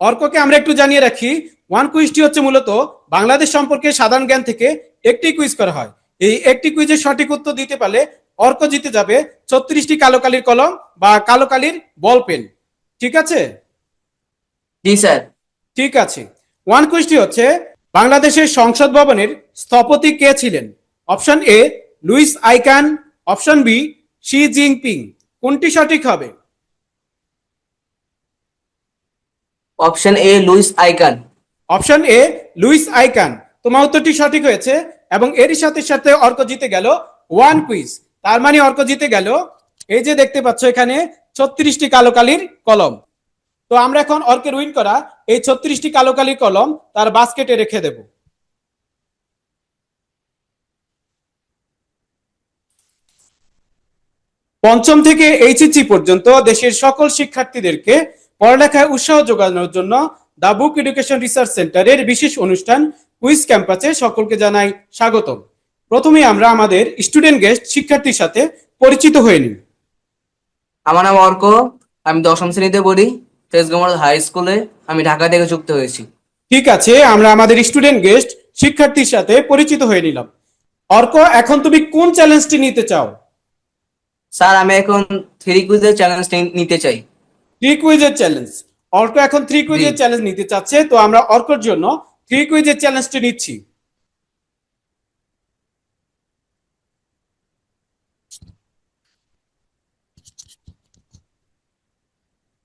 অর্ককে আমরা একটু জানিয়ে রাখি ওয়ান কুইজটি হচ্ছে মূলত বাংলাদেশ সম্পর্কে সাধারণ জ্ঞান থেকে একটি কুইজ করা হয়। এই একটি কুইজের সঠিক উত্তর দিতে পারলে অর্ক জিতে যাবে ছত্রিশটি কালো কালির কলম বা কালো কালির বল পেন। ঠিক আছে? জি স্যার। ঠিক আছে। ওয়ান কুইজটি হচ্ছে বাংলাদেশের সংসদ ভবনের স্থপতি কে ছিলেন? Option A Louis I Kahn option B Xi Jinping. কোনটি সঠিক হবে? Option A Louis I Kahn option A Louis I Kahn তোমার উত্তরটি সঠিক হয়েছে এবং এর সাথে সাথে অর্ক জিতে গেল ওয়ান কুইজ তার মানে অর্ক জিতে গেল। এই যে দেখতে পাচ্ছ এখানে ছত্রিশটি কালো কালির কলম। তো আমরা এখন অর্কের উইন করা এই ছত্রিশটি কালো কালির কলম তার বাস্কেটে রেখে দেব। পঞ্চম থেকে এইচএসসি পর্যন্ত দেশের সকল শিক্ষার্থীদেরকে পড়ালেখায় উৎসাহ যোগানোর জন্য দা বুক এডুকেশন রিসার্চ সেন্টারের বিশেষ অনুষ্ঠান কুইজ ক্যাম্পাসে সকলকে জানাই স্বাগতম। প্রথমে আমরা আমাদের স্টুডেন্ট গেস্ট শিক্ষার্থীর সাথে পরিচিত হয়ে নিই। আমার নাম অর্ক আমি দশম শ্রেণীতে পড়ি তেজগাঁও হাই স্কুলে আমি ঢাকা থেকে যুক্ত হয়েছি। ঠিক আছে আমরা আমাদের স্টুডেন্ট গেস্ট শিক্ষার্থীর সাথে পরিচিত হয়ে নিলাম। অর্ক এখন তুমি কোন চ্যালেঞ্জটি নিতে চাও? স্যার আমি এখন থ্রি কুইজের চ্যালেঞ্জ নিতে চাই। থ্রি কুইজের চ্যালেঞ্জ অর্ক এখন থ্রি কুইজের। চ্যালেঞ্জ নিতে চাচ্ছে তো আমরা অর্কর জন্য থ্রি কুইজের চ্যালেঞ্জটি নিচ্ছি।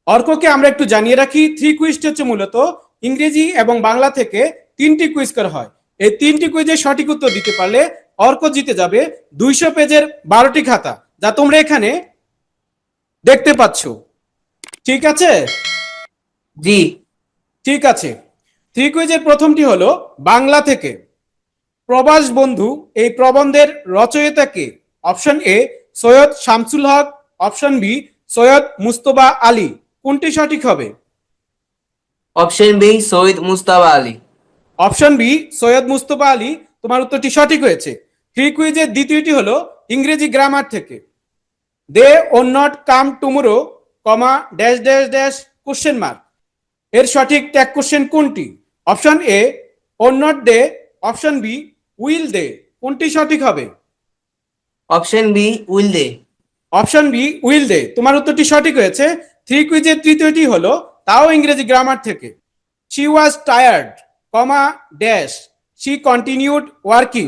অর্ককে আমরা একটু জানিয়ে রাখি থ্রি কুইজটি হচ্ছে মূলত ইংরেজি এবং বাংলা থেকে তিনটি কুইজ করা হয়। এই তিনটি কুইজের সঠিক উত্তর দিতে পারলে অর্ক জিতে যাবে দুইশো পেজের বারোটি খাতা যা তোমরা এখানে দেখতে পাচ্ছ। ঠিক আছে? জি। ঠিক আছে। থ্রি কুইজের প্রথমটি হলো বাংলা থেকে প্রবাস বন্ধু এই প্রবন্ধের রচয়িতা কে? Option A Syed Shamsul Haque. Option B Syed Mustafa Ali. কোনটি সঠিক হবে? Option B Syed Mustafa Ali. Option B Syed Mustafa Ali. তোমার উত্তরটি সঠিক হয়েছে। থ্রি কুইজের দ্বিতীয়টি হলো ইংরেজি গ্রামার থেকে। They won't come tomorrow comma dash dash dash question mark এর সঠিক ট্যাগ কোশ্চেন কোনটি? Option A won't they option B will they কোনটি সঠিক হবে? Option B will they option B will they তোমার উত্তরটি সঠিক হয়েছে। থ্রি কুইজের তৃতীয়টি হলো তাও ইংরেজি গ্রামার থেকে। She was tired comma dash she continued working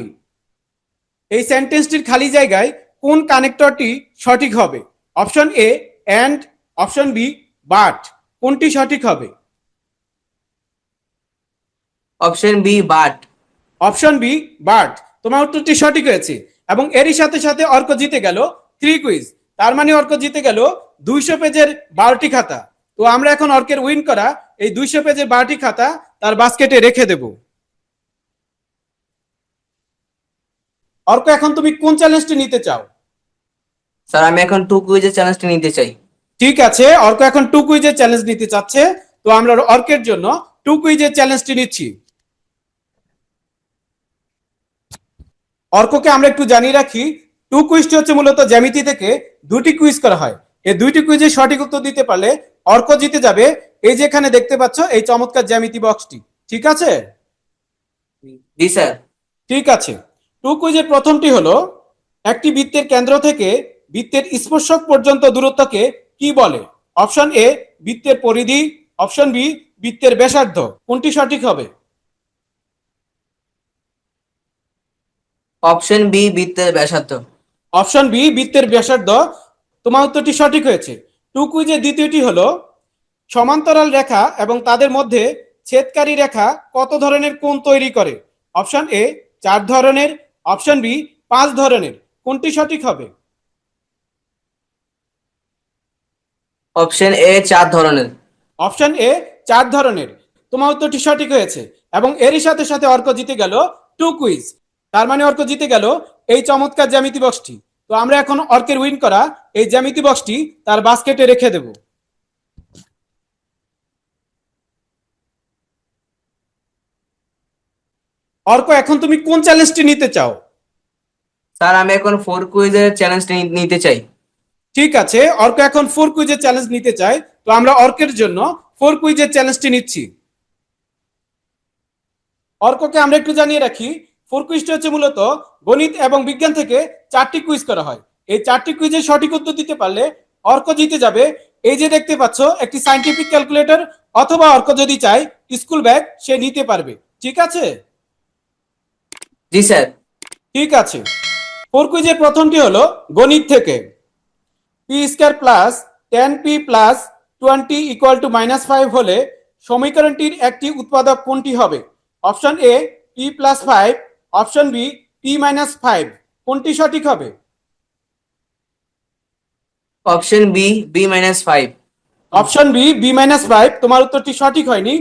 এই সেন্টেন্সটির খালি জায়গায় কোন কানেক্টরটি সঠিক হবে? Option A and option B but কোনটি সঠিক হবে? Option B but option B but তোমার উত্তরটি সঠিক হয়েছে এবং এরই সাথে সাথে অর্ক জিতে গেল থ্রি কুইজ তার মানে অর্ক জিতে গেল দুইশো পেজের বারোটি খাতা। তো আমরা এখন অর্কের উইন করা এই দুইশো পেজের বারোটি খাতা তার বাস্কেটে রেখে দেব। অর্ক এখন তুমি কোন চ্যালেঞ্জটি নিতে চাও? স্যার আমি এখন টু কুইজের চ্যালেঞ্জটা নিতে চাই। ঠিক আছে অর্ক এখন টু কুইজের চ্যালেঞ্জ নিতে চাচ্ছে। তো আমরা অর্কের জন্য টু কুইজের চ্যালেঞ্জটি নিচ্ছি। অর্ককে আমরা একটু জানিয়ে রাখি টু কুইজটি হচ্ছে মূলত জ্যামিতি থেকে দুটি কুইজ করা হয়। এই দুইটি কুইজের সঠিক উত্তর দিতে পারলে অর্ক জিতে যাবে। এই যে এখানে দেখতে পাচ্ছ এই চমৎকার জ্যামিতি বক্সটি ঠিক আছে? জি স্যার। ঠিক আছে। টু কুইজের প্রথমটি হলো একটি বৃত্তের কেন্দ্র থেকে বৃত্তের স্পর্শক পর্যন্ত দূরত্বকে কি বলে? অপশন এ বৃত্তের পরিধি। অপশন বি বৃত্তের ব্যাসার্ধ। কোনটি সঠিক হবে? অপশন বি বৃত্তের ব্যাসার্ধ। অপশন বি বৃত্তের ব্যাসার্ধ। তোমার উত্তরটি সঠিক হয়েছে। টু কুইজের দ্বিতীয়টি হলো সমান্তরাল রেখা এবং তাদের মধ্যে ছেদকারী রেখা কত ধরনের কোণ তৈরি করে? অপশন এ চার ধরনের। অপশন বি পাঁচ ধরনের। কোনটি সঠিক হবে? অপশন এ চার ধরনের। অপশন এ চার ধরনের। তোমার উত্তরটি সঠিক হয়েছে এবং এরই সাথে সাথে অর্ক জিতে গেল টু কুইজ। তার মানে অর্ক জিতে গেল এই চমৎকার জ্যামিতি বক্সটি তো আমরা এখন অর্কের উইন করা এই জ্যামিতি বক্সটি তার বাস্কেটে রেখে দেব। অর্ক এখন তুমি কোন চ্যালেঞ্জটি নিতে চাও? স্যার আমি এখন ফোর কুইজের চ্যালেঞ্জটি নিতে চাই। ঠিক আছে অর্ক এখন ফোর কুইজের চ্যালেঞ্জ নিতে চায় তো আমরা অর্কের জন্য ফোর কুইজের চ্যালেঞ্জটি নিচ্ছি। অর্ককে আমরা একটু জানিয়ে রাখি ফোর কুইজটি হচ্ছে মূলত গণিত এবং বিজ্ঞান থেকে চারটি কুইজ করা হয়। এই চারটি কুইজের সঠিক উত্তর দিতে পারলে অর্ক জিতে যাবে। এই যে দেখতে পাচ্ছ একটি সাইন্টিফিক ক্যালকুলেটর অথবা অর্ক যদি চায় স্কুল ব্যাগ সে নিতে পারবে। ঠিক আছে? জি স্যার। ঠিক আছে। ফোর কুইজের প্রথমটি হলো গণিত থেকে। P square plus ten P plus twenty equal to minus five হলে সমীকরণটির একটি উৎপাদক কোনটি হবে? Option A P plus five option B P minus five কোনটি সঠিক হবে? Option B B minus five option B B minus five তোমার উত্তরটি সঠিক হয়নি।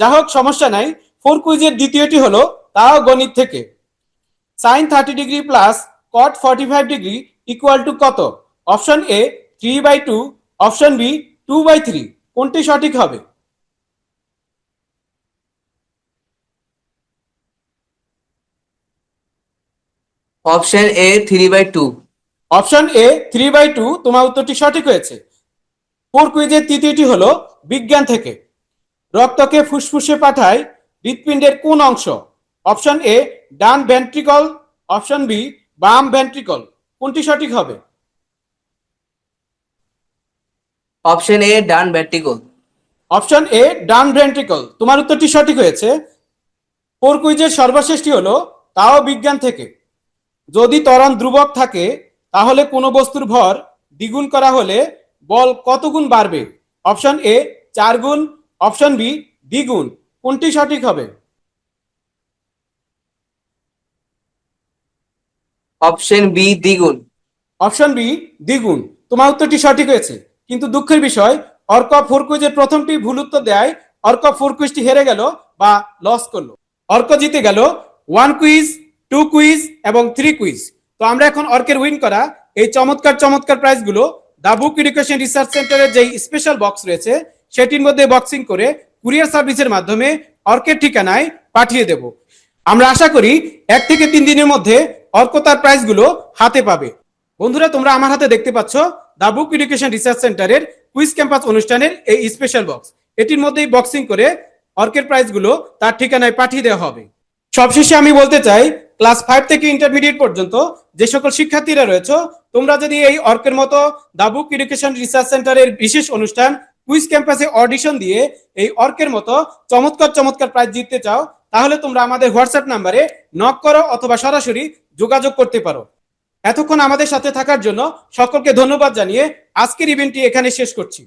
যা হোক সমস্যা নাই। ফোর কুইজের দ্বিতীয়টি হলো তাও গণিত থেকে। Sine thirty degree plus cot forty five degree equal to কত? Option A three by two option B two by three কোনটি সঠিক হবে? Option A three by two option A three by two তোমার উত্তরটি সঠিক হয়েছে। ফোর কুইজের তৃতীয়টি হলো বিজ্ঞান থেকে? রক্তকে ফুসফুসে পাঠায় হৃৎপিণ্ডের কোন অংশ? অপশন এ ডান ভেন্ট্রিকল অপশন বি বাম ভেন্ট্রিকল কোনটি সঠিক হবে? অপশন এ ডান ব্যাটিকল অপশন এ ডান ভেন্ট্রিকল তোমার উত্তরটি সঠিক হয়েছে। ফোর কুইজের সর্বশেষটি হলো তাও বিজ্ঞান থেকে। যদি ত্বরণ ধ্রুবক থাকে তাহলে কোনো বস্তুর ভর দ্বিগুণ করা হলে বল কত গুণ বাড়বে? অপশন এ চার গুণ অপশন বি দ্বিগুণ। কোনটি সঠিক হবে? অপশন বি দ্বিগুণ। অপশন বি দ্বিগুণ। তোমার উত্তরটি সঠিক হয়েছে। কিন্তু দুঃখের বিষয় অর্ক ফোর কুইজের প্রথমটি ভুল উত্তর দেয় অর্ক ফোর কুইজটি হেরে গেল বা লস করল। অর্ক জিতে গেল ওয়ান কুইজ টু কুইজ এবং থ্রি কুইজ তো আমরা এখন অর্কের উইন করা, এই চমৎকার চমৎকার প্রাইজগুলো দা বুক এডুকেশন রিসার্চ সেন্টারের যে স্পেশাল বক্স রয়েছে, সেটির মধ্যে বক্সিং করে কুরিয়ার সার্ভিসের মাধ্যমে অর্কের ঠিকানায় পাঠিয়ে দেব। আমরা আশা করি এক থেকে তিন দিনের মধ্যে অর্ক তার প্রাইজগুলো হাতে পাবে। বন্ধুরা, তোমরা আমার হাতে দেখতে পাচ্ছ দা বুক এডুকেশন রিসার্চ সেন্টারের কুইজ ক্যাম্পাস অনুষ্ঠানের এই স্পেশাল বক্স এটির মধ্যেই বক্সিং করে অর্কের প্রাইজগুলো তার ঠিকানায় পাঠিয়ে দেওয়া হবে। সবশেষে আমি বলতে চাই ক্লাস ফাইভ থেকে ইন্টারমিডিয়েট পর্যন্ত যে সকল শিক্ষার্থীরা রয়েছে, তোমরা যদি এই অর্কের মতো দা বুক এডুকেশন রিসার্চ সেন্টারের বিশেষ অনুষ্ঠান কুইজ ক্যাম্পাসে অডিশন দিয়ে এই অর্কের মতো চমৎকার চমৎকার প্রাইজ জিততে চাও, তাহলে তোমরা আমাদের হোয়াটসঅ্যাপ নাম্বারে নক করো অথবা সরাসরি যোগাযোগ করতে পারো। এতক্ষণ আমাদের সাথে থাকার জন্য সকলকে ধন্যবাদ জানিয়ে আজকের ইভেন্টটি এখানে শেষ করছি।